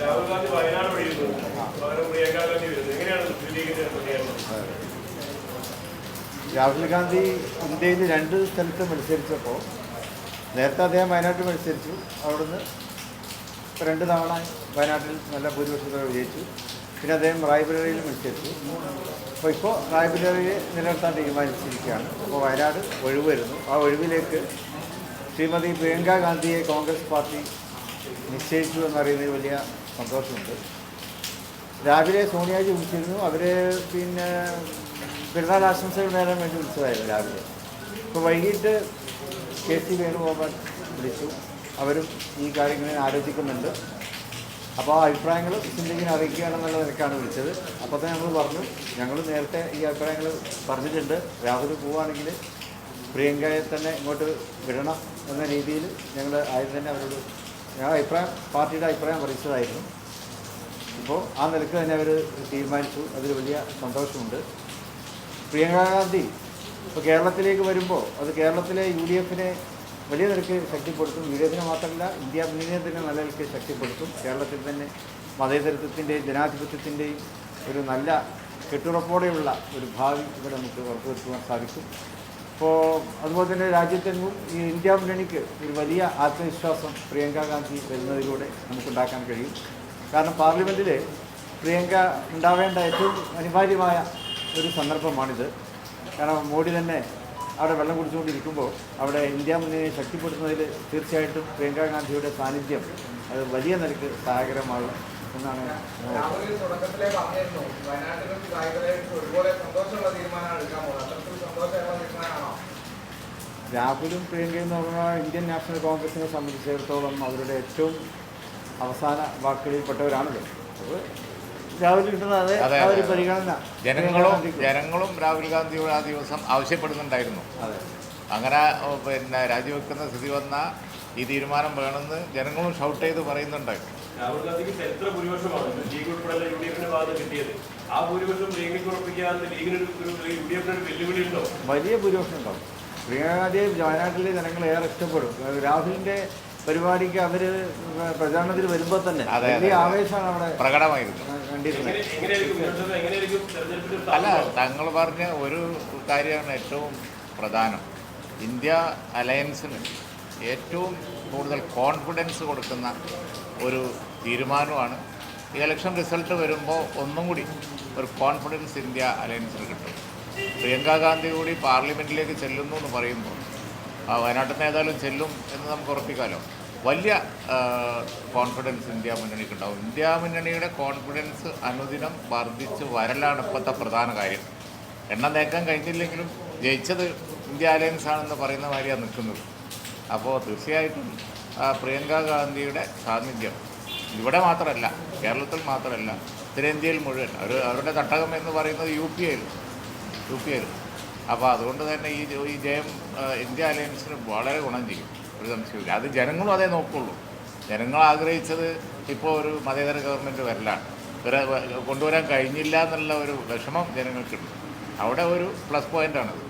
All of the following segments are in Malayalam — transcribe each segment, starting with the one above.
രാഹുൽ ഗാന്ധി എങ്ങനെയാണ് ഗാന്ധി ഇന്ത്യയിൽ രണ്ട് സ്ഥലത്ത് മത്സരിച്ചപ്പോൾ നേരത്തെ അദ്ദേഹം വയനാട്ടിൽ മത്സരിച്ചു. അവിടുന്ന് രണ്ട് തവണ വയനാട്ടിൽ നല്ല ഭൂരിപക്ഷത്തോടെ വിജയിച്ചു. പിന്നെ അദ്ദേഹം റായ്ബറേലിയിൽ മത്സരിച്ചു. അപ്പോൾ ഇപ്പോൾ റായ്ബറേലിയെ നിലനിർത്താൻ തീരുമാനിച്ചിരിക്കുകയാണ്. അപ്പോൾ വയനാട് ഒഴിവ് വരുന്നു ആ ഒഴിവിലേക്ക് ശ്രീമതി പ്രിയങ്ക ഗാന്ധിയെ കോൺഗ്രസ് പാർട്ടി നിശ്ചയിച്ചു എന്നറിയുന്നത് വലിയ സന്തോഷമുണ്ട്. രാവിലെ സോണിയാജി വിളിച്ചിരുന്നു. അവർ പിന്നെ പെരുന്നാൾ ആശംസകൾ നേരാൻ വേണ്ടി വിളിച്ചതായിരുന്നു രാവിലെ. ഇപ്പോൾ വൈകിട്ട് കെ സി വേണുഗോപാൽ വിളിച്ചു. അവരും ഈ കാര്യങ്ങളിൽ ആലോചിക്കുന്നുണ്ട്. അപ്പോൾ ആ അഭിപ്രായങ്ങൾ ചിന്തിക്കാൻ അറിയിക്കുകയാണെന്നുള്ള നിലക്കാണ് വിളിച്ചത്. അപ്പോൾ തന്നെ നമ്മൾ പറഞ്ഞു ഞങ്ങൾ നേരത്തെ ഈ അഭിപ്രായങ്ങൾ പറഞ്ഞിട്ടുണ്ട്. രാഹുൽ പോവുകയാണെങ്കിൽ പ്രിയങ്കയെ തന്നെ ഇങ്ങോട്ട് വിടണം എന്ന രീതിയിൽ ഞങ്ങൾ ആദ്യം തന്നെ അവരോട് ഞങ്ങൾ അഭിപ്രായം പാർട്ടിയുടെ അഭിപ്രായം അറിയിച്ചതായിരുന്നു. ഇപ്പോൾ ആ നിലയ്ക്ക് തന്നെ അവർ തീരുമാനിച്ചു. അതിൽ വലിയ സന്തോഷമുണ്ട്. പ്രിയങ്ക ഗാന്ധി ഇപ്പോൾ കേരളത്തിലേക്ക് വരുമ്പോൾ അത് കേരളത്തിലെ യു ഡി എഫിനെ വലിയ നിലയ്ക്ക് ശക്തിപ്പെടുത്തും. യു ഡി എഫിനെ മാത്രമല്ല ഇന്ത്യ മുന്നണിയെ തന്നെ നല്ല നിലയ്ക്ക് ശക്തിപ്പെടുത്തും. കേരളത്തിൽ തന്നെ മതേതരത്വത്തിന്റെയും ജനാധിപത്യത്തിന്റെയും ഒരു നല്ല കെട്ടുറപ്പോടെയുള്ള ഒരു ഭാവി ഇവിടെ നമുക്ക് ഉറപ്പുവരുത്തുവാൻ സാധിക്കും. ഇപ്പോൾ അതുപോലെ തന്നെ രാജ്യത്തെങ്ങും ഈ ഇന്ത്യ മുന്നണിക്ക് ഒരു വലിയ ആത്മവിശ്വാസം പ്രിയങ്ക ഗാന്ധി വരുന്നതിലൂടെ നമുക്കുണ്ടാക്കാൻ കഴിയും. കാരണം പാർലമെന്റിൽ പ്രിയങ്ക ഉണ്ടാവേണ്ട ഏറ്റവും അനിവാര്യമായ ഒരു സന്ദർഭമാണിത്. കാരണം മോഡി തന്നെ അവിടെ വെള്ളം കുടിച്ചുകൊണ്ടിരിക്കുമ്പോൾ അവിടെ ഇന്ത്യ മുന്നണിയെ ശക്തിപ്പെടുത്തുന്നതിൽ തീർച്ചയായിട്ടും പ്രിയങ്ക ഗാന്ധിയുടെ സാന്നിധ്യം അത് വലിയ നിരക്ക് സഹായകരമാകും എന്നാണ് ഒരുപോലെ സന്തോഷമുള്ള എടുക്കാൻ പോകുന്നത്. രാഹുലും പ്രിയങ്കയും എന്ന് പറഞ്ഞാൽ ഇന്ത്യൻ നാഷണൽ കോൺഗ്രസിനെ സംബന്ധിച്ചിടത്തോളം അവരുടെ ഏറ്റവും അവസാന വാക്കുകളിൽപ്പെട്ടവരാണല്ലോ. അപ്പോൾ രാഹുൽ ആ പരിഗണന ജനങ്ങളും ജനങ്ങളും രാഹുൽ ഗാന്ധിയോട് ആ ദിവസം ആവശ്യപ്പെടുന്നുണ്ടായിരുന്നു. അതെ. അങ്ങനെ പിന്നെ രാജിവെക്കുന്ന സ്ഥിതി വന്ന ഈ തീരുമാനം വേണമെന്ന് ജനങ്ങളും ഷൗട്ട് ചെയ്ത് പറയുന്നുണ്ടായിരുന്നു രാഹുൽ ഗാന്ധിക്ക് ചരിത്ര ഭൂരിപക്ഷമാണ് ലീഗ് ഉൾപ്പെടെയുള്ള യു ഡി എഫിന്റെ ഭാഗത്ത് കിട്ടിയത്. ആ ഭൂരിപക്ഷം യു ഡി വെല്ലുവിളി ഉണ്ടോ? വലിയ ഭൂരിപക്ഷം ഉണ്ടാവും. ഗാന്ധിയെ വയനാട്ടിലെ ജനങ്ങൾ ഏറെ ഇഷ്ടപ്പെടും. രാഹുലിന്റെ പരിപാടിക്ക് അവർ പ്രചാരണത്തിൽ വരുമ്പോൾ തന്നെ വലിയ ആവേശമാണ് അവിടെ പ്രകടമായിരുന്നു കണ്ടിരുന്നത്. അല്ല? തങ്ങൾ പറഞ്ഞ ഒരു കാര്യമാണ് ഏറ്റവും പ്രധാനം. ഇന്ത്യ അലയൻസിന് ഏറ്റവും കൂടുതൽ കോൺഫിഡൻസ് കൊടുക്കുന്ന ഒരു തീരുമാനമാണ്. ഈ ഇലക്ഷൻ റിസൾട്ട് വരുമ്പോൾ ഒന്നും കൂടി ഒരു കോൺഫിഡൻസ് ഇന്ത്യ അലയൻസിന് കിട്ടും. പ്രിയങ്ക ഗാന്ധി കൂടി പാർലമെന്റിലേക്ക് ചെല്ലുന്നു എന്ന് പറയുമ്പോൾ ആ വയനാട്ടിൽ നിന്ന് ഏതായാലും ചെല്ലും എന്ന് നമുക്ക് ഉറപ്പിക്കാമല്ലോ വലിയ കോൺഫിഡൻസ് ഇന്ത്യ മുന്നണിക്ക് ഉണ്ടാവും. ഇന്ത്യ മുന്നണിയുടെ കോൺഫിഡൻസ് അനുദിനം വർദ്ധിച്ച് വരലാണ് ഇപ്പോഴത്തെ പ്രധാന കാര്യം. എണ്ണം നേക്കാൻ കഴിഞ്ഞില്ലെങ്കിലും ജയിച്ചത് ഇന്ത്യ അലയൻസ് ആണെന്ന് പറയുന്ന മാതിരിയാണ് നിൽക്കുന്നത്. അപ്പോൾ തീർച്ചയായിട്ടും പ്രിയങ്ക ഗാന്ധിയുടെ സാന്നിധ്യം ഇവിടെ മാത്രമല്ല കേരളത്തിൽ മാത്രമല്ല ഉത്തരേന്ത്യയിൽ മുഴുവൻ അവർ അവരുടെ തട്ടകം എന്ന് പറയുന്നത് യു പി ഐയിൽ യു പി ഐയിൽ അപ്പോൾ അതുകൊണ്ട് തന്നെ ഈ ഈ ജയം ഇന്ത്യ അലയൻസിന് വളരെ ഗുണം ചെയ്യും. ഒരു സംശയമില്ല അത് ജനങ്ങളും അതേ നോക്കുള്ളൂ. ജനങ്ങൾ ആഗ്രഹിച്ചത് ഇപ്പോൾ ഒരു മതേതര ഗവൺമെന്റ് വരലാണ്. ഇവരെ കൊണ്ടുവരാൻ കഴിഞ്ഞില്ല എന്നുള്ള ഒരു വിഷമം ജനങ്ങൾക്കുണ്ട്. അവിടെ ഒരു പ്ലസ് പോയിന്റാണത്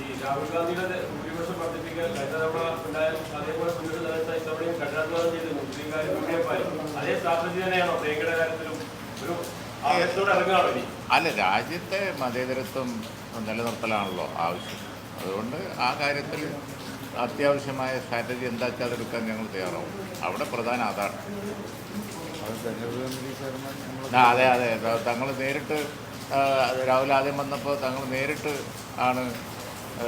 ഈ രാഹുൽ ഗാന്ധിയുടെ ഭൂരിപക്ഷം വർദ്ധിപ്പിക്കാൻ കഴിഞ്ഞ തവണ ഉണ്ടായാലും അതേപോലെ മുന്നോട്ട് നിലനിർത്താൻ ഇത്തവണയും കഠിനാധ്വാനം ചെയ്തിരുന്നു മുസ്ലിംകാരും യു ഡി എഫ് ആയാലും അതേ സ്ട്രാറ്റജി തന്നെയാണോ പ്രിയങ്കയുടെ കാര്യത്തിലും ഒരു ആവേശത്തോടെ ഇറങ്ങുകയാണോ ഇനി? അല്ല രാജ്യത്തെ മതേതരത്വം നിലനിർത്തലാണല്ലോ ആവശ്യം. അതുകൊണ്ട് ആ കാര്യത്തിൽ അത്യാവശ്യമായ സ്ട്രാറ്റജി എന്താ വെച്ചാൽ അതെടുക്കാൻ ഞങ്ങൾ തയ്യാറാവും. അവിടെ പ്രധാന അതാണ്. അത് അതെ അതെ. തങ്ങൾ നേരിട്ട് രാഹുൽ ആദ്യം വന്നപ്പോൾ തങ്ങൾ നേരിട്ട് ആണ്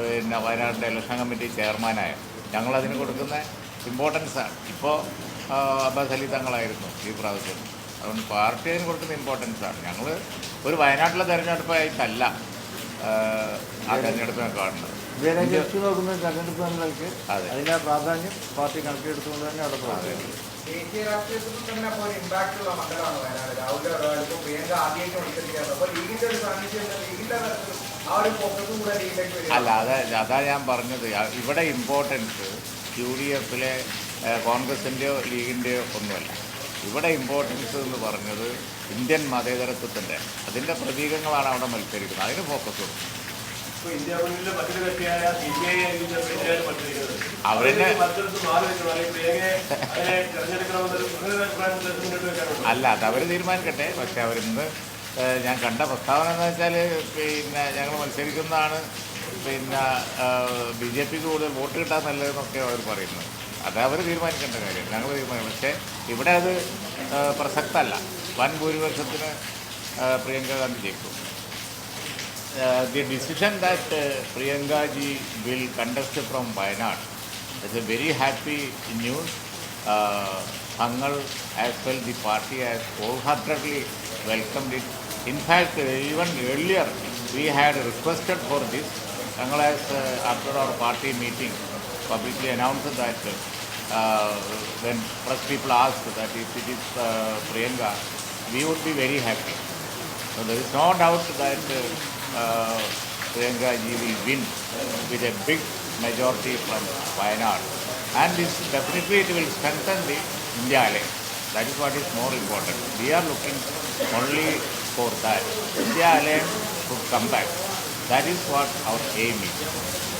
പിന്നെ വയനാടിന്റെ ഇലക്ഷൻ കമ്മിറ്റി ചെയർമാനായ ഞങ്ങളതിന് കൊടുക്കുന്ന ഇമ്പോർട്ടൻസാണ് ഇപ്പോൾ അബ്ബാസ് അലി തങ്ങളായിരുന്നു ഈ പ്രാവശ്യം. അതുകൊണ്ട് പാർട്ടി അതിന് കൊടുക്കുന്ന ആണ്. ഞങ്ങൾ ഒരു വയനാട്ടിലെ തെരഞ്ഞെടുപ്പായിട്ടല്ല ആ, തെരഞ്ഞെടുപ്പിനെ കാണുന്നത്. നോക്കുന്ന തെരഞ്ഞെടുപ്പ് എന്നതിലേക്ക് അതെ. അതിന്റെ പ്രാധാന്യം പാർട്ടി കണക്കിലെടുത്തുകൊണ്ട് തന്നെ അവിടെ പ്രാധാന്യം ദേശീയ രാഷ്ട്രീയത്തിൽ തന്നെ ഇമ്പാക്ട് ഉള്ള മണ്ഡലമാണ് വയനാട്. രാഹുൽ ഇപ്പോൾ പ്രിയങ്ക ആദ്യമായിട്ട് മത്സരിക്കുന്നത് അപ്പോൾ ലീഗിന്റെ ഒരു സാന്നിധ്യം ലീഗിന്റെ തരത്തിൽ ആ ഒരു ഫോക്കസും കൂടെ ലീഗിലേക്ക് വരിക. അല്ല അതാ അതാ ഞാൻ പറഞ്ഞത്. ഇവിടെ ഇമ്പോർട്ടൻസ് യു ഡി എഫിലെ കോൺഗ്രസിന്റെയോ ലീഗിന്റെയോ ഒന്നുമല്ല. ഇവിടെ ഇമ്പോർട്ടൻസ് എന്ന് പറഞ്ഞത് ഇന്ത്യൻ മതേതരത്വത്തിന്റെ അതിന്റെ പ്രതീകങ്ങളാണ് അവിടെ മത്സരിക്കുന്നത്. അതിന് ഫോക്കസ് കൊടുക്കും. അവരുടെ- അല്ല അത് അവർ തീരുമാനിക്കട്ടെ. പക്ഷെ അവരിന്ന് ഞാൻ കണ്ട പ്രസ്താവന എന്ന് വെച്ചാൽ പിന്നെ ഞങ്ങൾ മത്സരിക്കുന്നതാണ്. പിന്നെ ബി ജെ പിക്ക് കൂടുതൽ വോട്ട് കിട്ടാൻ നല്ലതെന്നൊക്കെ അവർ പറയുന്നത്. അത് അവർ തീരുമാനിക്കേണ്ട കാര്യം. ഞങ്ങൾ തീരുമാനിക്കണം പക്ഷേ ഇവിടെ അത് പ്രസക്തമല്ല വൻ ഭൂരിപക്ഷത്തിന് പ്രിയങ്ക ഗാന്ധി ജയിക്കും. The decision that Priyankaji will contest from Wayanad. It's a very happy news Thangal as well the party as whole heartedly welcome the in fact even earlier we had requested for this Thangal as after our party meeting publicly announced that uh, when press people asked that if it is uh, Priyanka, we would be very happy. So there is no doubt that uh, Priyanka ji will win with a big majority from Wayanad. And this definitely it will strengthen the India alliance. That is what is more important. We are looking only for that. India alliance should come back. That is what our aim is.